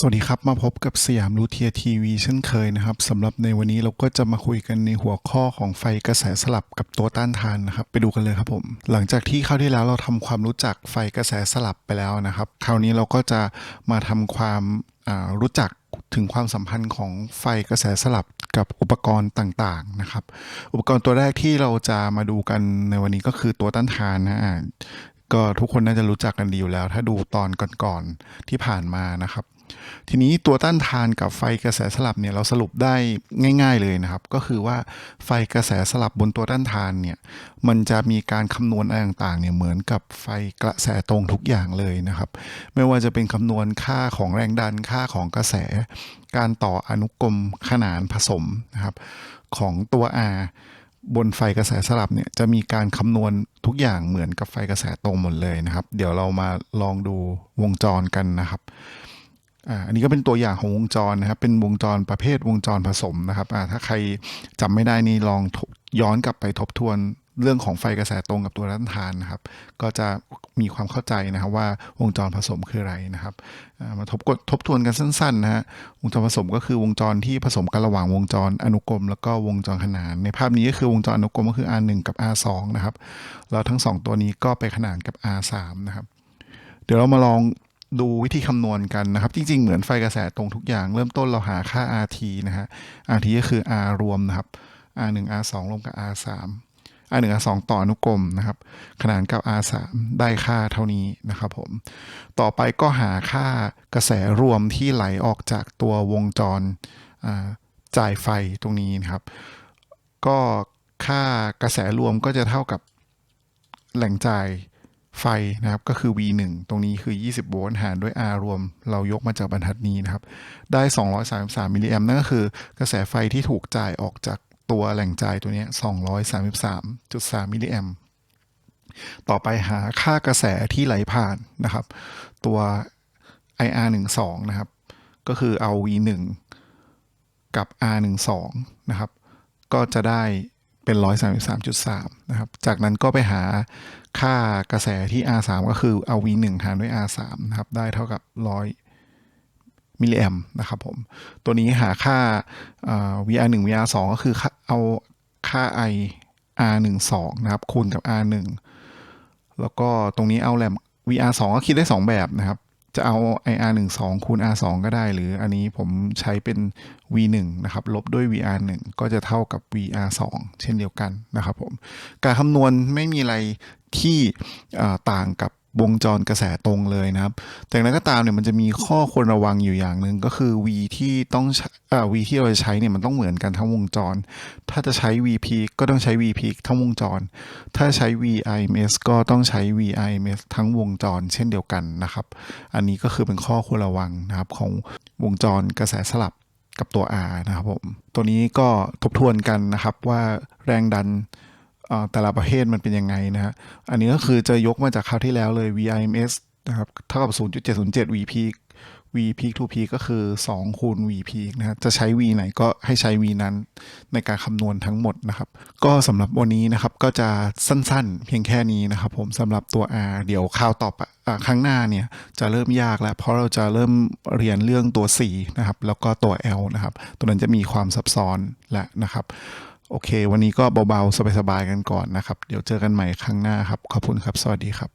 สวัสดีครับ มาพบกับสยามรูเทียทีวีเช่นเคยนะครับสำหรับในวันนี้เราก็จะมาคุยกันในหัวข้อของไฟกระแสสลับกับตัวต้านทานนะครับ ไปดูกันเลยครับผม หลังจากที่คราวที่แล้วเราทำความรู้จักไฟกระแสสลับไปแล้วนะครับ คราวนี้เราก็จะมาทำความรู้จักถึงความสัมพันธ์ของไฟกระแสสลับกับอุปกรณ์ต่างๆนะครับ อุปกรณ์ตัวแรกที่เราจะมาดูกันในวันนี้ก็คือตัวต้านทานนะก็ทุกคนน่าจะรู้จักกันดีอยู่แล้ว ถ้าดูตอนก่อนๆที่ผ่านมานะครับ ทีนี้ตัวต้านทานกับไฟกระแสสลับเนี่ยเราสรุปได้ง่าย ๆเลยนะครับ ก็คือว่าไฟกระแสสลับบนตัวต้านทานเนี่ยมันจะมีการคำนวณอะไรต่างๆเนี่ยเหมือนกับไฟกระแสตรงทุกอย่างเลยนะครับ ไม่ว่าจะเป็นคำนวณค่าของแรงดันค่าของกระแส การต่ออนุกรมขนานผสมนะครับของตัว R บนไฟกระแสสลับเนี่ยจะมีการคำนวณทุกอย่างเหมือนกับไฟกระแสตรงหมดเลยนะครับ เดี๋ยวเรามาลองดูวงจรกันนะครับ อ่าอันนี้ก็เป็นตัวอย่างของวงจรนะครับ เป็นวงจรประเภทวงจรผสมนะครับอ่าถ้าใครจำไม่ได้นี่ลองย้อนกลับไปทบทวนเรื่องของไฟกระแสตรงกับตัวต้านทานนะครับ ก็จะมีความเข้าใจนะครับว่าวงจรผสมคืออะไรนะครับมาทบกดทบทวนกันสั้นๆนะฮะวงจรผสมก็คือวงจรที่ผสมกันระหว่างวงจรอนุกรม แล้วก็วงจรขนาน ในภาพนี้ก็คือวงจรอนุกรมก็คือ R1 กับ R2 นะครับแล้วทั้งสองตัวนี้ก็ไปขนานกับ R3 นะครับ เดี๋ยวเรามาลอง ดูวิธีคำนวณกันนะครับ จริง ๆ เหมือนไฟกระแสตรงทุกอย่าง เริ่มต้นเราหาค่า RT นะฮะ RT ก็คือ R รวมนะครับ R1 R2 รวมกับ R3 R1 R2 ต่ออนุกรมนะครับ ขนานกับ R3 ได้ค่าเท่านี้นะครับผม ต่อไปก็หาค่ากระแสรวมที่ไหลออกจากตัววงจรจ่ายไฟตรงนี้นะครับ ก็ค่ากระแสรวมก็จะเท่ากับแหล่งจ่าย ไฟนะครับก็คือ V1 ตรงนี้คือ 20 โวลต์หารด้วย R รวม เรายกมาจากบรรทัดนี้นะครับ ได้ 233 มิลลิแอมป์นั่นก็คือกระแสไฟที่ถูกจ่ายออกจากตัวแหล่งจ่ายตัวนี้ 233.3 มิลลิแอมป์ต่อไปหาค่ากระแสที่ไหลผ่านนะครับ ตัว IR12 นะครับ ก็คือเอา V1 กับ R12 นะครับ ก็จะได้เป็น 133.3 นะครับ จากนั้นก็ไปหา ค่ากระแสที่ R3 ก็คือเอา V1 หารด้วย R3 นะครับ ได้เท่ากับ 100มิลลิแอมนะครับผม ตัวนี้หาค่า VR1 VR2 ก็คือเอาค่า I R12 นะครับ คูณกับ R1 แล้วก็ตรงนี้เอาแลม VR2 ก็คิดได้ 2 แบบนะครับ จะเอา IR12 คูณ R2 ก็ได้ หรืออันนี้ผมใช้เป็น V1 นะครับ ลบด้วย VR1 ก็จะเท่ากับ VR2 เช่นเดียวกันนะครับผม การคำนวณไม่มีอะไร ที่ต่างกับวงจรกระแสตรงเลยนะครับ แต่นั้นก็ตามเนี่ยมันจะมีข้อควรระวังอยู่อย่างหนึ่งก็คือ V ที่ต้องอ่อ V ที่เราจะใช้เนี่ยมันต้องเหมือนกันทั้งวงจร ถ้าจะใช้ V p ก็ต้องใช้ V p ทั้งวงจร ถ้าใช้ VIMS ก็ต้องใช้ VIMS ทั้งวงจร เช่นเดียวกันนะครับ อันนี้ก็คือเป็นข้อควรระวังนะครับของวงจรกระแสสลับกับตัว R นะครับผม ตัวนี้ก็ทบทวนกันนะครับว่าแรงดัน แต่ละประเภทมันเป็นยังไงนะฮะ อันนี้ก็คือจะยกมาจากคราวที่แล้วเลย VIMS นะครับเท่ากับ 0.707 VP V peak to peak ก็คือ 2 คูณ V peak นะฮะจะใช้ V ไหนก็ให้ใช้ V นั้นในการคำนวณทั้งหมดนะครับ ก็สำหรับวันนี้นะครับก็จะสั้นๆ เพียงแค่นี้นะครับผมสำหรับตัว R เดี๋ยวคราวต่อไปครั้งหน้าเนี่ยจะเริ่มยากแล้ว เพราะเราจะเริ่มเรียนเรื่องตัว C นะครับแล้วก็ตัว L นะครับ ตัวนั้นจะมีความซับซ้อนและนะครับ โอเค วันนี้ก็เบาๆ สบายๆ กันก่อนนะครับ เดี๋ยวเจอกันใหม่ครั้งหน้าครับ ขอบคุณครับ สวัสดีครับ